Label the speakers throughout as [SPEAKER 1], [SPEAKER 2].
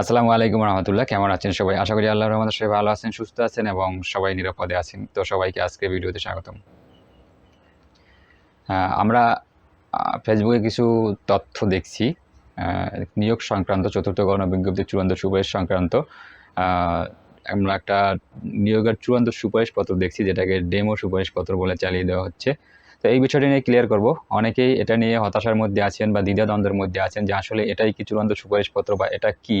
[SPEAKER 1] আসসালামু আলাইকুম রহমতুল্লাহ। কেমন আছেন সবাই? আশা করি আল্লাহ রহমতে সবাই ভালো আছেন, সুস্থ আছেন এবং সবাই নিরাপদে আছেন। তো সবাইকে আজকে ভিডিওতে স্বাগতম। আমরা ফেসবুকে কিছু তথ্য দেখছি। নিয়োগ সংক্রান্ত, চতুর্থ গণবিজ্ঞপ্তি চূড়ান্ত সুপারিশ সংক্রান্ত। আমরা একটা নিয়োগের চূড়ান্ত সুপারিশপত্র দেখছি, যেটাকে ডেমো সুপারিশপত্র বলে চালিয়ে দেওয়া হচ্ছে। তো এই বিষয়টি নিয়ে ক্লিয়ার করব। অনেকেই এটা নিয়ে হতাশার মধ্যে আছেন বা দ্বিধাদ্বন্দ্বের মধ্যে আছেন যে আসলে এটাই কি চূড়ান্ত সুপারিশপত্র বা এটা কি?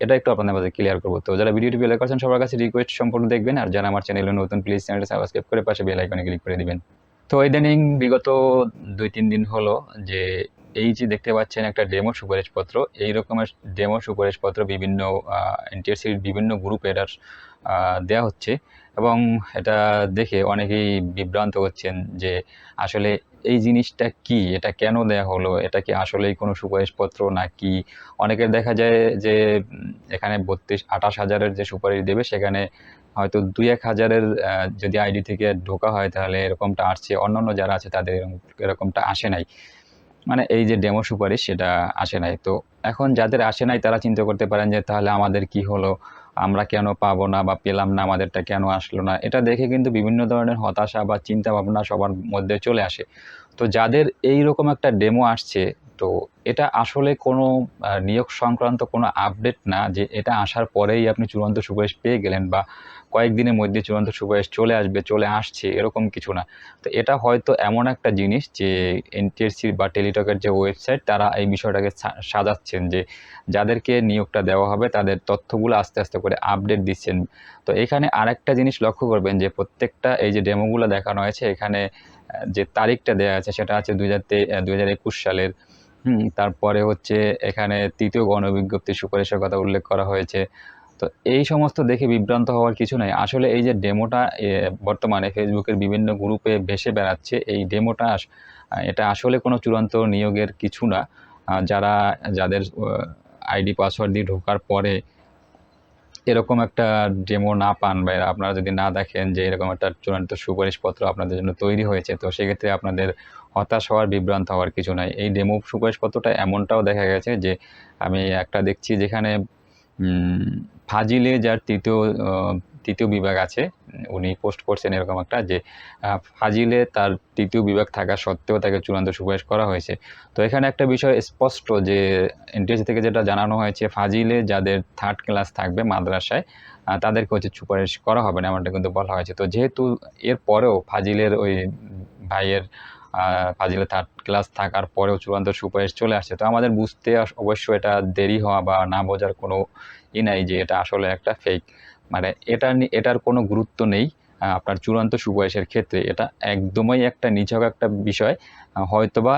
[SPEAKER 1] এটা একটু আপনাদের মাঝে ক্লিয়ার করব। তো যারা ভিডিওটি বেলাই করছেন, সবার কাছে রিকোয়েস্ট সম্পূর্ণ দেখবেন আর যারা আমার চ্যানেলে নতুন প্লিজ চ্যানেলটা সাবস্ক্রাইব করে পাশে বেল আইকনে ক্লিক করে দিবেন। তো ইদানিং বিগত দুই, তিন দিন হলো যে এই যে দেখতে পাচ্ছেন একটা ডেমো সুপারিশপত্র, এই রকমের ডেমো সুপারিশপত্র বিভিন্ন এনটিএসসির বিভিন্ন গ্রুপের আর দেওয়া হচ্ছে। এবং এটা দেখে অনেকেই বিভ্রান্ত হচ্ছেন যে আসলে এই জিনিসটা কি, এটা কেন দেয়া হলো, এটা কি আসলেই কোনো সুপারিশপত্র নাকি? অনেকের দেখা যায় যে, এখানে বত্রিশ, আঠাশ হাজারের যে সুপারিশ দেবে, সেখানে হয়তো দুই এক হাজারের যদি আইডি থেকে ঢোকা হয়, তাহলে এরকমটা আসছে। অন্যান্য যারা আছে, তাদের এরকমটা আসে নাই। মানে এই যে ডেমো সুপারিশ, সেটা আসে নাই। তো এখন যাদের আসে নাই, তারা চিন্তা করতে পারেন যে, তাহলে আমাদের কি হলো? আমরা কেন পাবো না বা পেলাম না, আমাদেরটা কেন আসলো না? এটা দেখে কিন্তু বিভিন্ন ধরনের হতাশা বা চিন্তা ভাবনা সবার মধ্যে চলে আসে। তো যাদের এই রকম একটা ডেমো আসছে তো এটা আসলে কোনো নিয়োগ সংক্রান্ত কোনো আপডেট না যে এটা আসার পরেই আপনি চূড়ান্ত সুপারিশ পেয়ে গেলেন বা কয়েকদিনের মধ্যে চূড়ান্ত সুপারিশ চলে আসবে, চলে আসছে, এরকম কিছু না। তো এটা হয়তো এমন একটা জিনিস যে এনটিএসসির বা টেলিটকের যে ওয়েবসাইট তারা এই বিষয়টাকে সাজাচ্ছেন যে যাদেরকে নিয়োগটা দেওয়া হবে, তাদের তথ্যগুলো আস্তে আস্তে করে আপডেট দিচ্ছেন। তো এখানে আরেকটা জিনিস লক্ষ্য করবেন যে প্রত্যেকটা এই যে ডেমোগুলো দেখানো হয়েছে, এখানে যে তারিখটা দেওয়া আছে, সেটা আছে দুই হাজার সালের। হুম, তারপরে হচ্ছে এখানে তৃতীয় গণবিজ্ঞপ্তি সুপারিশের কথা উল্লেখ করা হয়েছে। তো এই সমস্ত দেখে বিভ্রান্ত হওয়ার কিছু নাই। আসলে এই যে ডেমোটা বর্তমানে ফেসবুকের বিভিন্ন গ্রুপে ভেসে বেড়াচ্ছে এই ডেমোটা এটা আসলে কোনো চূড়ান্ত নিয়োগের কিছু না। যারা যাদের আইডি পাসওয়ার্ড দিয়ে ঢোকার পরে এরকম একটা ডেমো না পান বা আপনারা যদি না দেখেন যে এরকম একটা চূড়ান্ত সুপারিশপত্র আপনাদের জন্য তৈরি হয়েছে, তো সেক্ষেত্রে আপনাদের হতাশ হওয়ার, বিভ্রান্ত হওয়ার কিছু নাই। এই ডেমো সুপারিশপত্রটা এমনটাও দেখা গেছে যে, আমি একটা দেখছি যেখানে ফাজিলে যার তৃতীয় তৃতীয় বিভাগ আছে। উনি পোস্ট করছেন এরকম একটা যে ফাজিলে তার তৃতীয় বিভাগ থাকা সত্ত্বেও তাকে চূড়ান্ত সুপারিশ করা হয়েছে। তো এখানে একটা বিষয় স্পষ্ট যে এনটিএসসি থেকে যেটা জানানো হয়েছে, ফাজিলে যাদের থার্ড ক্লাস থাকবে মাদ্রাসায় তাদেরকে হচ্ছে সুপারিশ করা হবে না এমনটা কিন্তু বলা হয়েছে। তো যেহেতু এর পরেও ফাজিলের ওই ভাইয়ের ফাজিলে থার্ড ক্লাস থাকার পরেও চূড়ান্ত সুপারিশ চলে আসছে, তো আমাদের বুঝতে অবশ্য এটা দেরি হওয়া বা না বোঝার কোনো ই নাই যে এটা আসলে একটা ফেক মানে এটা এটার কোনো গুরুত্ব নেই আপনার চূড়ান্ত সুপারিশের ক্ষেত্রে। এটা একদমই একটা নিছক একটা বিষয়। হয়তোবা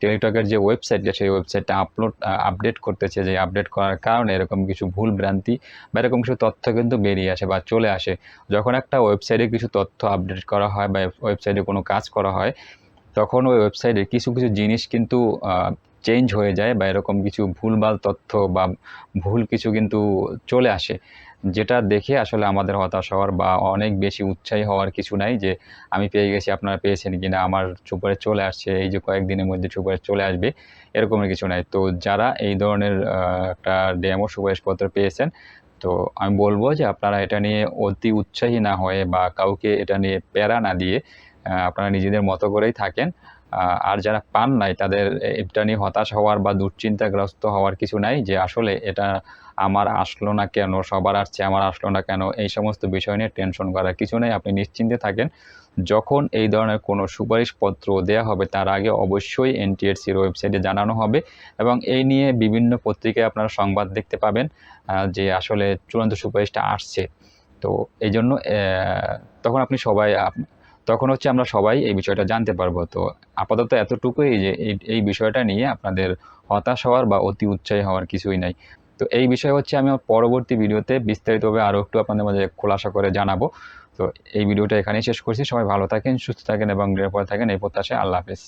[SPEAKER 1] টেলিটকের যে ওয়েবসাইটটা সেই ওয়েবসাইটটা আপলোড আপডেট করতেছে যে আপডেট করার কারণে এরকম কিছু ভুল ভ্রান্তি বা এরকম কিছু তথ্য কিন্তু বেরিয়ে আসে বা চলে আসে। যখন একটা ওয়েবসাইটে কিছু তথ্য আপডেট করা হয় বা ওয়েবসাইটে কোনো কাজ করা হয়, তখন ওই ওয়েবসাইটে কিছু কিছু জিনিস কিন্তু চেঞ্জ হয়ে যায় বা এরকম কিছু ভুলভাল তথ্য বা ভুল কিছু কিন্তু চলে আসে, যেটা দেখে আসলে আমাদের হতাশ হওয়ার বা অনেক বেশি উৎসাহী হওয়ার কিছু নাই যে আমি পেয়ে গেছি, আপনারা পেয়েছেন কিনা, আমার সুপারে চলে আসছে, এই যে কয়েকদিনের মধ্যে সুপারে চলে আসবে, এরকমের কিছু নাই। তো যারা এই ধরনের একটা ডেমো সুপারিশপত্র পেয়েছেন, তো আমি বলব যে আপনারা এটা নিয়ে অতি উৎসাহী না হয়ে বা কাউকে এটা নিয়ে প্যারা না দিয়ে আপনারা নিজেদের মতো করেই থাকেন। আর যারা পান নাই, তাদের এটা নিয়ে হতাশ হওয়ার বা দুশ্চিন্তাগ্রস্ত হওয়ার কিছু নাই যে আসলে এটা আমার আসলো না কেন, সবার আসছে আমার আসলো না কেন, এই সমস্ত বিষয় নিয়ে টেনশন করার কিছু নেই। আপনি নিশ্চিন্তে থাকেন। যখন এই ধরনের কোনো সুপারিশপত্র দেওয়া হবে, তার আগে অবশ্যই এনটিএসসির ওয়েবসাইটে জানানো হবে এবং এই নিয়ে বিভিন্ন পত্রিকায় আপনারা সংবাদ দেখতে পাবেন যে আসলে চূড়ান্ত সুপারিশটা আসছে। তো এই জন্য তখন আপনি সবাই তখন হচ্ছে আমরা সবাই এই বিষয়টা জানতে পারব। তো আপাতত এতটুকুই যে এই বিষয়টা নিয়ে আপনাদের হতাশ হওয়ার বা অতি উৎসাহী হওয়ার কিছুই নাই। তো এই বিষয় হচ্ছে আমি পরবর্তী ভিডিওতে বিস্তারিতভাবে আরও একটু আপনাদের মাঝে খোলাসা করে জানাব। তো এই ভিডিওটা এখানেই শেষ করছি। সবাই ভালো থাকেন, সুস্থ থাকেন এবং নিরাপদ থাকেন। এই প্রত্যাশে আল্লাহ হাফেজ।